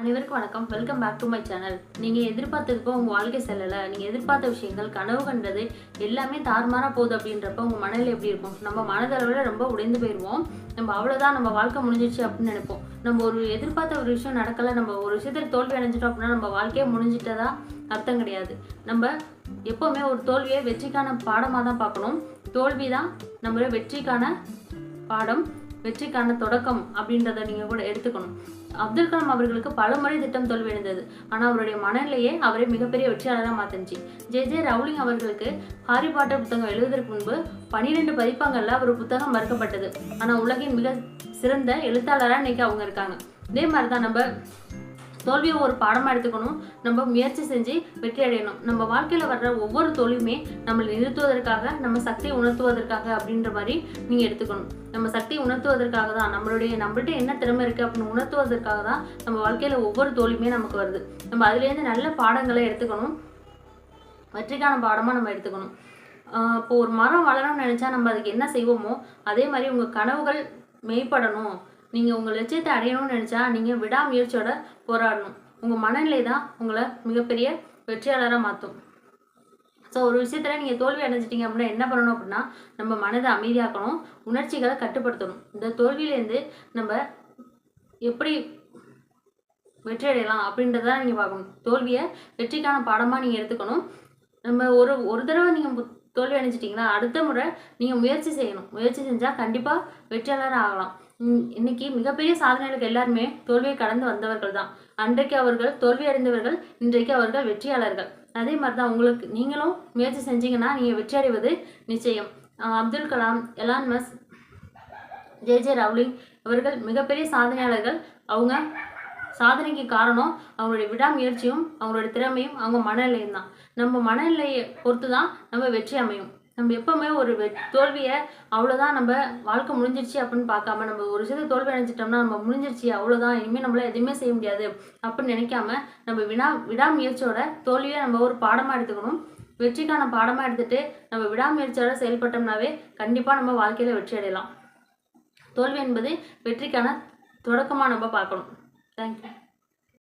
அனைவருக்கும் வணக்கம். Welcome back to my channel நீங்கள் எதிர்பார்த்ததுப்போ உங்கள் வாழ்க்கை செல்லலை. நீங்கள் எதிர்பார்த்த விஷயங்கள் கனவு கண்டது எல்லாமே தாறுமாறாக போகுது அப்படின்றப்ப உங்கள் மனதில் எப்படி இருக்கும்? நம்ம மனதளவில் ரொம்ப உடைந்து போயிடுவோம் நம்ம அவ்வளோதான் நம்ம வாழ்க்கை முடிஞ்சிச்சு அப்படின்னு நினைப்போம். நம்ம ஒரு எதிர்பார்த்த ஒரு விஷயம் நடக்கலை நம்ம ஒரு விஷயத்தில் தோல்வி அடைஞ்சிட்டோம் அப்படின்னா நம்ம வாழ்க்கையே முடிஞ்சிட்டதா அர்த்தம் கிடையாது. நம்ம எப்போவுமே ஒரு தோல்வியை வெற்றிக்கான பாடமாக தான் பார்க்கணும். தோல்வி தான் நம்மளோட வெற்றிக்கான பாடம். வெற்றிக்கான தொடக்கம் அப்படின்றத நீங்கள் கூட எடுத்துக்கணும். அப்துல் கலாம் அவர்களுக்கு பல முறை திட்டம் தோல்வி அடைந்தது. ஆனால் அவருடைய மனநிலையே அவரை மிகப்பெரிய வெற்றியாளராக மாத்துனுச்சு. ஜே ஜே ரவுலிங் அவர்களுக்கு ஹாரி பாட்டர் புத்தகம் எழுதுவதற்கு முன்பு பனிரெண்டு பதிப்பங்கள்ல அவர் புத்தகம் மறுக்கப்பட்டது. ஆனால் உலகின் மிக சிறந்த எழுத்தாளராக இன்னைக்கு அவங்க இருக்காங்க. இதே மாதிரி தான் நம்ம தோல்வியை ஒரு பாடமாக எடுத்துக்கணும். நம்ம முயற்சி செஞ்சு வெற்றி அடையணும். நம்ம வாழ்க்கையில் வர்ற ஒவ்வொரு தோல்வியுமே நம்மளை நிறுத்துவதற்காக நம்ம சக்தியை உணர்த்துவதற்காக அப்படின்ற மாதிரி நீங்கள் எடுத்துக்கணும். நம்ம சக்தியை உணர்த்துவதற்காக தான் நம்மளுடைய நம்மள்கிட்ட என்ன திறமை இருக்குது அப்படின்னு உணர்த்துவதற்காக தான் நம்ம வாழ்க்கையில் ஒவ்வொரு தோல்வியுமே நமக்கு வருது. நம்ம அதுலேருந்து நல்ல பாடங்களை எடுத்துக்கணும். வெற்றிக்கான பாடமாக நம்ம எடுத்துக்கணும். இப்போ ஒரு மரம் வளரணும்னு நினச்சா நம்ம அதுக்கு என்ன செய்வோமோ அதே மாதிரி உங்கள் கனவுகள் மெய்ப்படணும் நீங்கள் உங்கள் லட்சியத்தை அடையணும்னு நினச்சா நீங்கள் விடாமுயற்சியோட போராடணும். உங்கள் மனநிலை தான் உங்களை மிகப்பெரிய வெற்றியாளராக மாற்றும் ஸோ ஒரு விஷயத்தில் நீங்கள் தோல்வி அடைஞ்சிட்டீங்க அப்படின்னா என்ன பண்ணணும் அப்படின்னா நம்ம மனதை அமைதியாக்கணும் உணர்ச்சிகளை கட்டுப்படுத்தணும். இந்த தோல்வியிலேருந்து நம்ம எப்படி வெற்றி அடையலாம் அப்படின்றத நீங்கள் பார்க்கணும். தோல்வியை வெற்றிக்கான பாடமாக நீங்கள் எடுத்துக்கணும். நம்ம ஒரு ஒரு தடவை நீங்கள் தோல்வி அடைஞ்சிட்டிங்கன்னா அடுத்த முறை நீங்கள் முயற்சி செய்யணும். முயற்சி செஞ்சால் கண்டிப்பாக வெற்றியாளர் ஆகலாம். இன்னைக்கு மிகப்பெரிய சாதனைகளுக்கு எல்லாருமே தோல்வியை கடந்து வந்தவர்கள் தான் அன்றைக்கு அவர்கள் தோல்வி அடைந்தவர்கள் இன்றைக்கு அவர்கள் வெற்றியாளர்கள். அதே மாதிரி தான் உங்களுக்கு நீங்களும் முயற்சி செஞ்சீங்கன்னா நீங்கள் வெற்றி அடைவது நிச்சயம். Abdul Kalam Elon Musk J J Rowling இவர்கள் மிகப்பெரிய சாதனையாளர்கள். அவங்க சாதனைக்கு காரணம் அவங்களுடைய விடாமுயற்சியும் அவங்களுடைய திறமையும் அவங்க மனநிலையும் தான் நம்ம மனநிலையை பொறுத்து தான் நம்ம வெற்றி அமையும். நம்ம எப்பவுமே ஒரு வெ தோல்வியை அவ்வளோதான் நம்ம வாழ்க்கை முடிஞ்சிருச்சு அப்படின்னு பார்க்காம நம்ம ஒரு விஷயத்தை தோல்வி அடைஞ்சிட்டோம்னா நம்ம முடிஞ்சிருச்சு அவ்வளோதான் இனிமேல் நம்மளால் எதுவுமே செய்ய முடியாது அப்படின்னு நினைக்காம நம்ம வினா விடாமுயற்சியோட தோல்வியை நம்ம ஒரு பாடமாக எடுத்துக்கணும். வெற்றிக்கான பாடமாக எடுத்துகிட்டு நம்ம விடாமுயற்சியோட செயல்பட்டோம்னாவே கண்டிப்பாக நம்ம வாழ்க்கையில் வெற்றி அடையலாம். தோல்வி என்பது வெற்றிக்கான தொடக்கமாக நம்ம பார்க்கணும். தேங்க்யூ